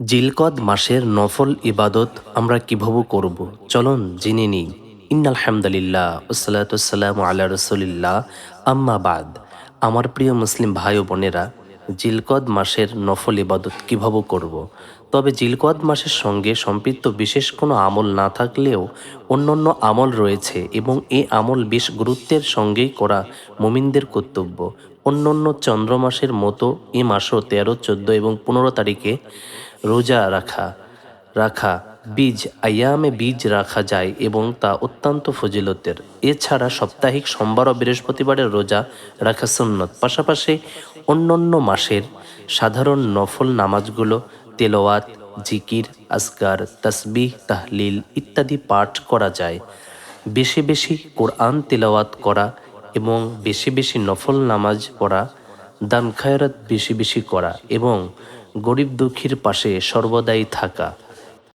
জিলকদ মাসের নফল ইবাদত আমরা কীভাবে করব? চলুন জেনে নিই। ইন্নাল হামদুলিল্লাহ ওসালাতাম আল্লাহ রসুলিল্লাহ। আম্মা বাদ। আমার প্রিয় মুসলিম ভাই ও বোনেরা, জিলকদ মাসের নফল ইবাদত কীভাবে করব। তবে জিলকদ মাসের সঙ্গে সম্পৃক্ত বিশেষ কোনো আমল না থাকলেও অন্যান্য আমল রয়েছে এবং এ আমল বেশ গুরুত্বের সঙ্গেই করা মুমিনদের কর্তব্য। অন্যান্য চন্দ্র মাসের মতো এ মাসও তেরো, চোদ্দ এবং পনেরো তারিখে রোজা রাখা রাখা, বীজ, আয়ামে বীজ রাখা যায় এবং তা অত্যন্ত ফজিলতের। এছাড়া সাপ্তাহিক সোমবার ও বৃহস্পতিবারের রোজা রাখা সুন্নত। পাশাপাশি অন্যান্য মাসের সাধারণ নফল নামাজগুলো তেলাওয়াত, জিকির আসগার তসবিহ, তাহলিল ইত্যাদি পাঠ করা যায়। বেশি বেশি কোরআন তেলাওয়াত করা এবং বেশি বেশি নফল নামাজ পড়া দান খায়রাত বেশি বেশি করা এবং গরিব দুঃখীর পাশে সর্বদাই থাকা।